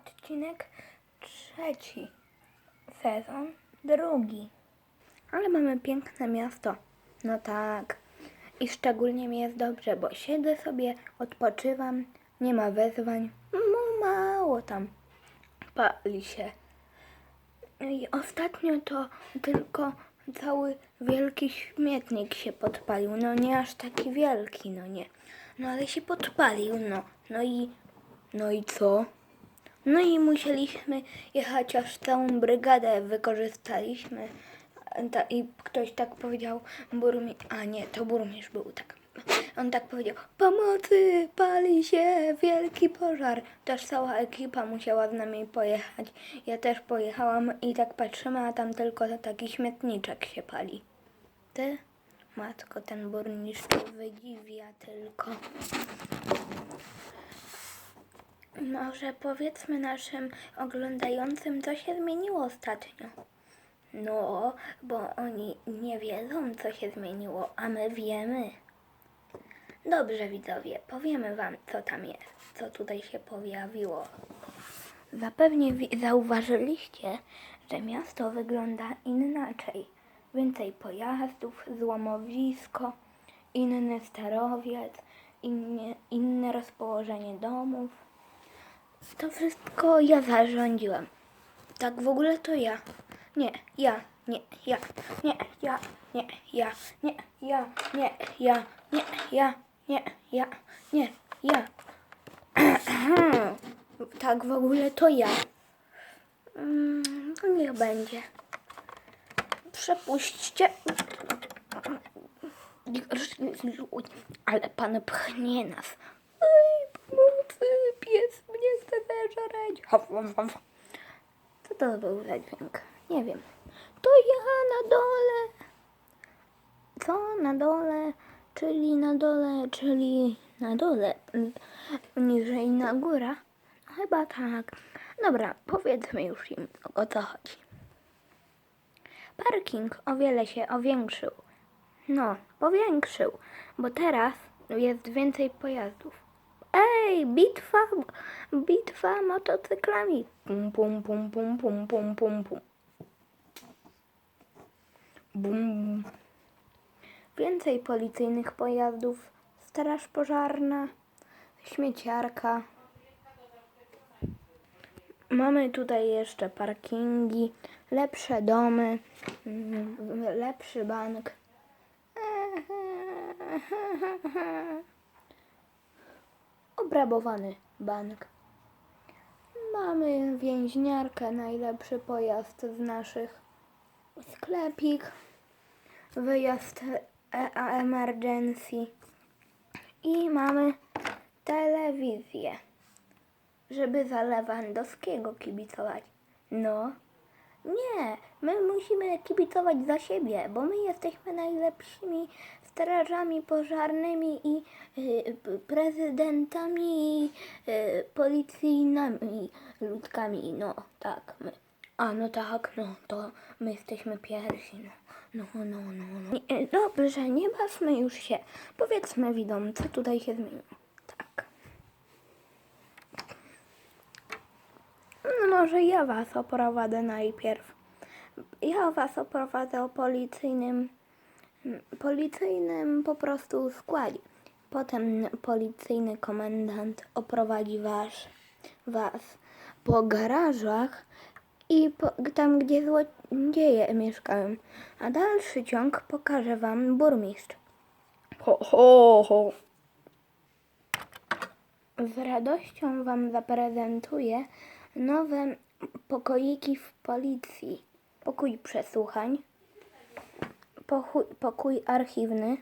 odcinek trzeci, sezon drugi. Ale mamy piękne miasto. No tak. I szczególnie mi jest dobrze, bo siedzę sobie, odpoczywam, nie ma wezwań. Mało tam pali się. I ostatnio to tylko cały wielki śmietnik się podpalił. No nie aż taki wielki, no nie. No ale się podpalił, no. No i, no i co? No i musieliśmy jechać aż całą brygadę wykorzystaliśmy. Ta, I ktoś tak powiedział, burmistrz, a nie, to burmistrz był tak. On tak powiedział, pomocy, pali się, wielki pożar. Też cała ekipa musiała z nami pojechać. Ja też pojechałam i tak patrzymy, a tam tylko taki śmietniczek się pali. Ty? Matko, ten burmistrz wydziwia tylko. Może powiedzmy naszym oglądającym, co się zmieniło ostatnio. No, bo oni nie wiedzą, co się zmieniło, a my wiemy. Dobrze, widzowie, powiemy wam, co tam jest, co tutaj się pojawiło. Zapewnie zauważyliście, że miasto wygląda inaczej. Więcej pojazdów, złomowisko, inny sterowiec, innie, inne rozpołożenie domów. To wszystko ja zarządziłem. Tak w ogóle to ja. Nie, ja, nie, ja, nie, ja, nie, ja, nie, ja, nie, ja, nie, ja, nie, ja, nie, ja. Tak w ogóle to ja. Mm, niech będzie. Przepuśćcie. Ale pan pchnie nas. Hof. Co to był za dźwięk? Nie wiem. To ja na dole. Co na dole? Czyli na dole, czyli na dole. Niżej na góra? Chyba tak. Dobra, powiedzmy już im o co chodzi. Parking o wiele się powiększył. No, powiększył, bo teraz jest więcej pojazdów. Ej, bitwa, bitwa motocyklami. Pum, pum, pum, pum, pum, pum, pum, pum. Bum. Więcej policyjnych pojazdów, straż pożarna, śmieciarka. Mamy tutaj jeszcze parkingi, lepsze domy, mm, lepszy bank. Obrabowany bank. Mamy więźniarkę, najlepszy pojazd z naszych. Sklepik, wyjazd e- a emergency. I mamy telewizję, żeby za Lewandowskiego kibicować. No, nie, my musimy kibicować za siebie, bo my jesteśmy najlepszymi strażami pożarnymi i y, prezydentami i y, policyjnymi ludkami. No, tak, my. A, no tak, no, to my jesteśmy pierwsi, no. No, no, no, no. Nie, Dobrze, nie bawmy już się. Powiedzmy widzom, co tutaj się zmieniło. Tak. No może ja was oprowadzę najpierw. Ja was oprowadzę o policyjnym, policyjnym po prostu składzie. Potem policyjny komendant oprowadzi was, was po garażach i po, tam, gdzie złodzieje mieszkają. A dalszy ciąg pokaże wam burmistrz. Ho, ho, ho. Z radością Wam zaprezentuję nowe pokoiki w policji. Pokój przesłuchań, pokój, archiwny.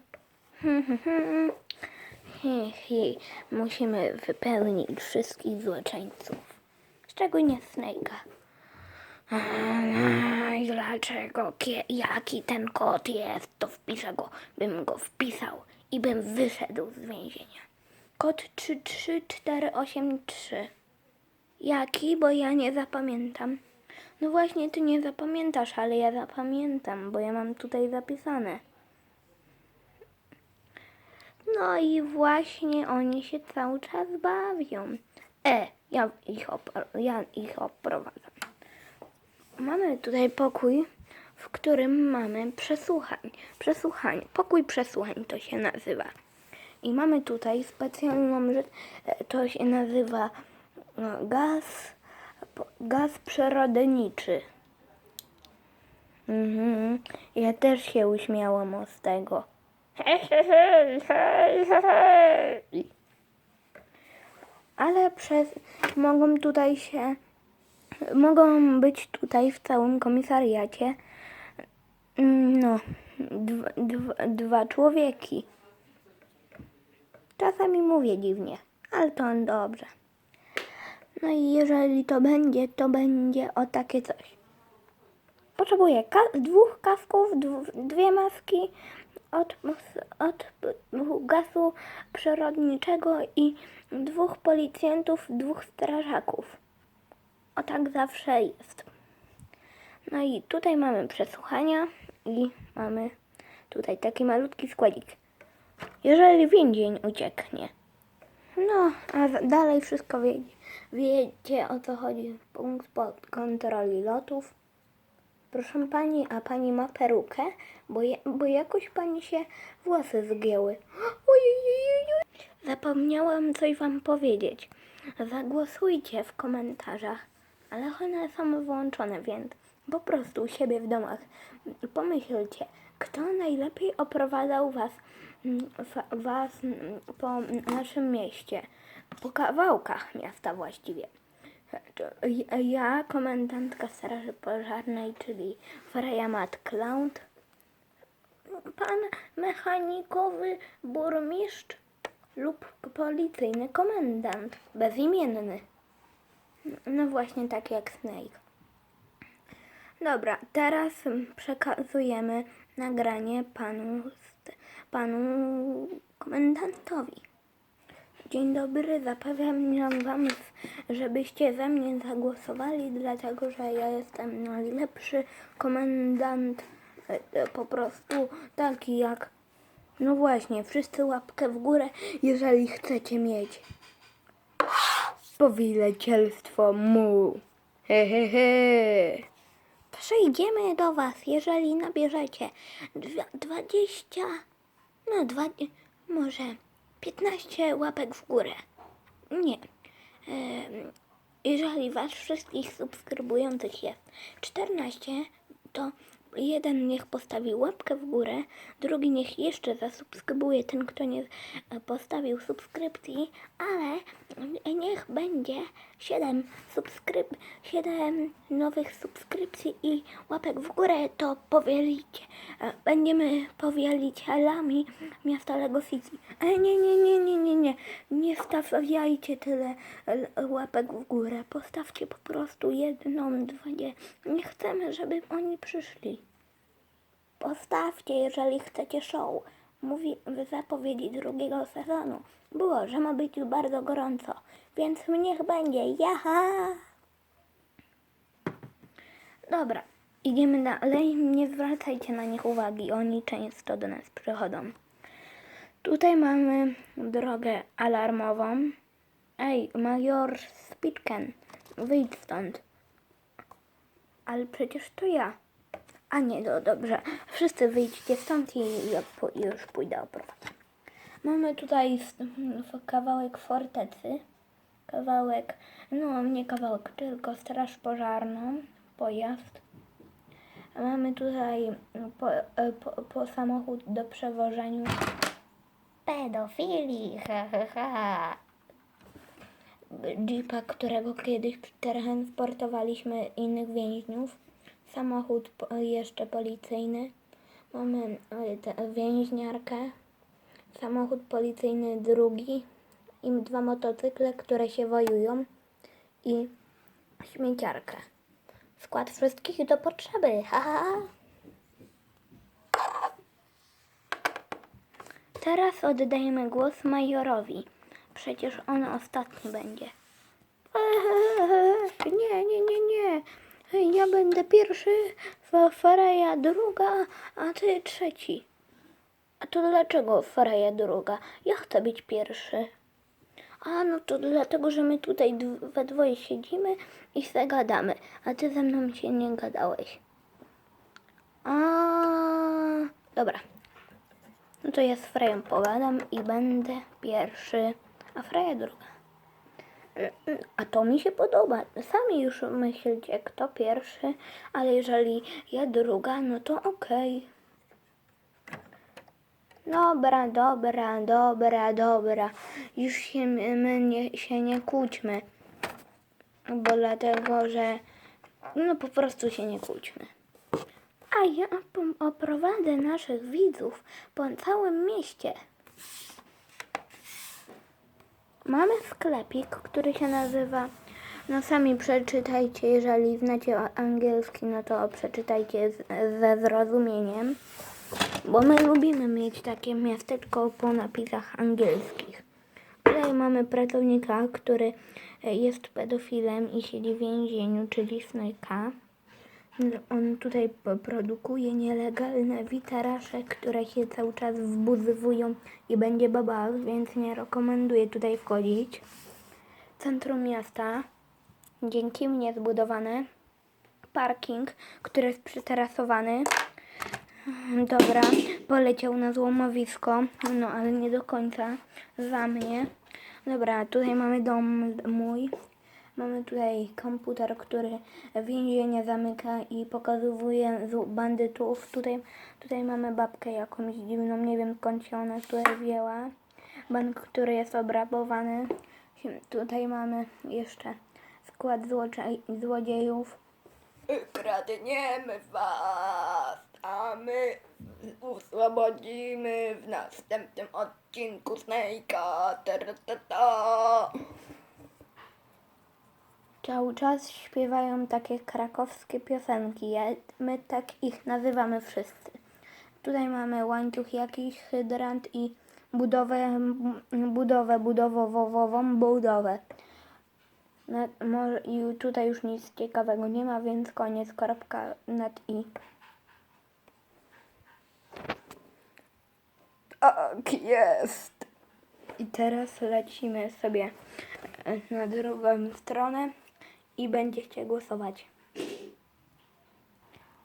Hi. Musimy wypełnić wszystkich złoczyńców. Szczególnie Snake'a. I dlaczego, kie, jaki ten kod jest, to wpiszę go, bym go wpisał i bym wyszedł z więzienia. Kod 33483. Jaki? Bo ja nie zapamiętam. No właśnie, ty nie zapamiętasz, ale ja zapamiętam, bo ja mam tutaj zapisane. No i właśnie oni się cały czas bawią. E, Ja ich, opro- ja ich oprowadzam. Mamy tutaj pokój, w którym mamy przesłuchań. Przesłuchanie. Pokój przesłuchań to się nazywa. I mamy tutaj specjalną rzecz, e, to się nazywa no, gaz, gaz przyrodniczy. Mhm. Ja też się uśmiałam z tego. Ale przez mogą tutaj się mogą być tutaj w całym komisariacie no dwa, dwa, dwa człowieki. Czasami mówię dziwnie, ale to dobrze. No i jeżeli to będzie, to będzie o takie coś. Potrzebuję ka- dwóch kasków, dwie maski od, od gazu przyrodniczego i dwóch policjantów, dwóch strażaków. O tak zawsze jest. No i tutaj mamy przesłuchania i mamy tutaj taki malutki składzik. Jeżeli więzień ucieknie. No, a dalej wszystko wie, wiecie o co chodzi. Punkt pod kontroli lotów. Proszę pani, a pani ma perukę? Bo, ja, bo jakoś pani się włosy zgięły. Zapomniałam coś wam powiedzieć. Zagłosujcie w komentarzach, ale one są wyłączone, więc po prostu u siebie w domach pomyślcie, kto najlepiej oprowadzał was, mm, was mm, po naszym mieście, po kawałkach miasta właściwie. Ja, komendantka Straży Pożarnej, czyli Freya Matt Cloud, pan mechanikowy burmistrz lub policyjny komendant, bezimienny. No właśnie tak jak Snake. Dobra, teraz przekazujemy nagranie panu, panu komendantowi. Dzień dobry, zapewniam wam, żebyście za mnie zagłosowali, dlatego że ja jestem najlepszy komendant, e, po prostu taki jak, no właśnie, wszyscy łapkę w górę, jeżeli chcecie mieć powilecielstwo mu. He, he, he. Przejdziemy do was, jeżeli nabierzecie dwa- 20, no dwa, może 15 łapek w górę. Nie. Jeżeli was wszystkich subskrybujących jest 14, to jeden niech postawi łapkę w górę, drugi niech jeszcze zasubskrybuje ten, kto nie postawił subskrypcji, ale niech będzie 7 subskryp 7 nowych subskrypcji i łapek w górę, to powielicie. e, Będziemy powielicielami miasta Lego City. Ale nie, nie, nie, nie, nie, nie. Nie stawiajcie tyle e, łapek w górę. Postawcie po prostu jedną, dwie. Nie chcemy, żeby oni przyszli. Postawcie, jeżeli chcecie show. Mówi w zapowiedzi drugiego sezonu. Było, że ma być bardzo gorąco, więc niech będzie. Jaha! Dobra, idziemy dalej. Nie zwracajcie na nich uwagi, oni często do nas przychodzą. Tutaj mamy drogę alarmową. Ej, major Spitken, wyjdź stąd. Ale przecież to ja. A nie, no dobrze. Wszyscy wyjdźcie stąd i ja już pójdę oprowadzę. Mamy tutaj kawałek fortecy. Kawałek, no nie kawałek, tylko straż pożarną, pojazd. Mamy tutaj po, e, po, po samochód do przewożenia pedofilii, ha, ha, ha. Jeepa, którego kiedyś transportowaliśmy innych więźniów. Samochód jeszcze policyjny. Mamy tę więźniarkę. Samochód policyjny drugi. I dwa motocykle, które się wojują. I śmieciarkę. Skład wszystkich do potrzeby. Ha, ha, ha. Teraz oddajemy głos majorowi. Przecież on ostatni będzie. Nie, nie, nie, nie. Ja będę pierwszy, Fa- Fareja druga, a ty trzeci. A to dlaczego Fareja druga? Ja chcę być pierwszy. A, no to dlatego, że my tutaj we dwoje siedzimy i se gadamy, a ty ze mną się nie gadałeś. A, dobra. No to ja z Freją pogadam i będę pierwszy, a Freja druga. A to mi się podoba. Sami już myślcie, kto pierwszy, ale jeżeli ja druga, no to okej. Dobra, dobra, dobra, dobra. Już się my nie, się nie kłóćmy. Bo dlatego, że no po prostu się nie kłóćmy. A ja op- oprowadzę naszych widzów po całym mieście. Mamy sklepik, który się nazywa. No sami przeczytajcie, jeżeli znacie angielski, no to przeczytajcie ze zrozumieniem. Bo my lubimy mieć takie miasteczko po napisach angielskich. Tutaj mamy pracownika, który jest pedofilem i siedzi w więzieniu, czyli Snajka. On tutaj produkuje nielegalne witarasze, które się cały czas wbuzywują i będzie baba, więc nie rekomenduję tutaj wchodzić. Centrum miasta, dzięki mnie zbudowany. Parking, który jest przyterasowany. Dobra, poleciał na złomowisko, no ale nie do końca za mnie. Dobra, tutaj mamy dom mój. Mamy tutaj komputer, który więzienie zamyka i pokazuje bandytów. Tutaj, tutaj mamy babkę jakąś dziwną, nie wiem skąd się ona tutaj wzięła. Bank, który jest obrabowany. Tutaj mamy jeszcze skład złodziejów. Kradniemy was, a my uswobodzimy w następnym odcinku Snake'a. Cały czas śpiewają takie krakowskie piosenki. My tak ich nazywamy wszyscy. Tutaj mamy łańcuch jakiś, hydrant i budowę, budowę, budowową, budowę. I tutaj już nic ciekawego nie ma, więc koniec, kropka nad i. Tak jest. I teraz lecimy sobie na drugą stronę i będziecie głosować.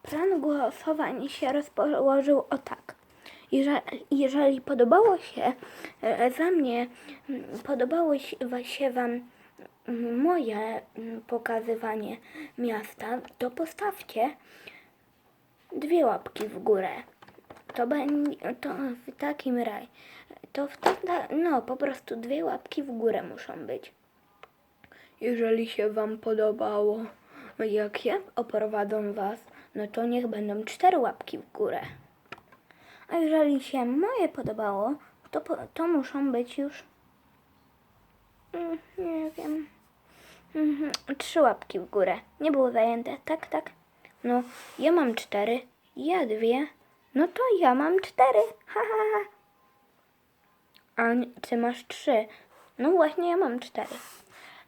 Plan głosowań się rozpołożył o tak. Jeżeli, jeżeli podobało się e, za mnie, m, podobało się Wam m, moje m, pokazywanie miasta, to postawcie dwie łapki w górę. To będzie, to w takim razie, to w ta, no po prostu dwie łapki w górę muszą być. Jeżeli się Wam podobało, jak ja oprowadzą Was, no to niech będą cztery łapki w górę. A jeżeli się moje podobało, to, to muszą być już, mm, nie wiem, mhm, trzy łapki w górę. Nie było zajęte, tak, tak. No, ja mam cztery, ja dwie, no to ja mam cztery, ha, ha, ha. A ty masz trzy. No właśnie, ja mam cztery.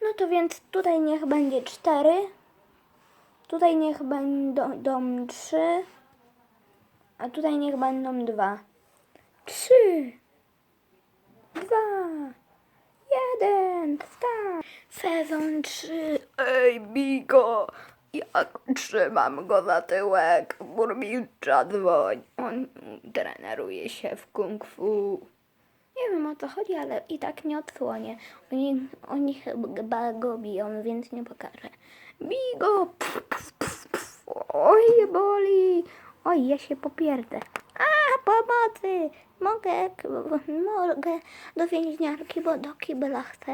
No to więc tutaj niech będzie cztery. Tutaj niech będą trzy. A tutaj niech będą dwa. Trzy. Dwa. Jeden. Start. Sezon trzy. Ej, Bigo, ja trzymam go za tyłek. Burmistrza dzwoń. On treneruje się w kung fu. Nie wiem o co chodzi, ale i tak nie odsłonię. Oni, oni chyba go biją, więc nie pokażę. Bigo! Pf, pf, pf, pf. Oj, boli! Oj, ja się popierdę. A, pomocy! Mogę, mogę do więźniarki, bo do kibla chcę.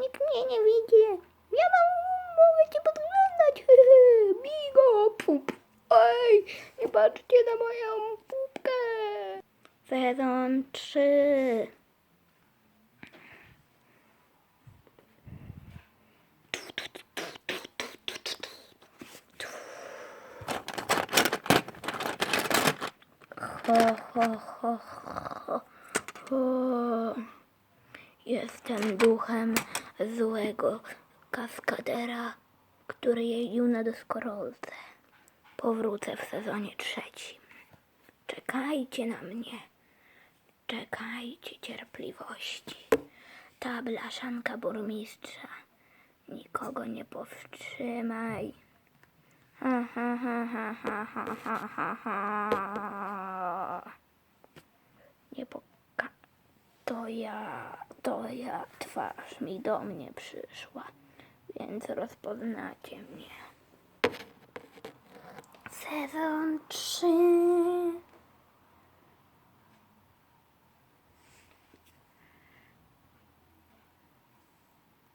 Nikt mnie nie widzi. Ja mam, mogę cię podglądać. Bigo! Pf, pf. Ej, nie patrzcie na moją pupkę. Sezon 3. Jestem duchem złego kaskadera, który jeździł na deskorolce. Powrócę w sezonie trzecim. Czekajcie na mnie. Czekajcie cierpliwości. Ta blaszanka burmistrza. Nikogo nie powstrzymaj. Ha ha ha ha ha ha ha ha. Nie poka... To ja, to ja, twarz mi do mnie przyszła, więc rozpoznacie mnie. Sezon 3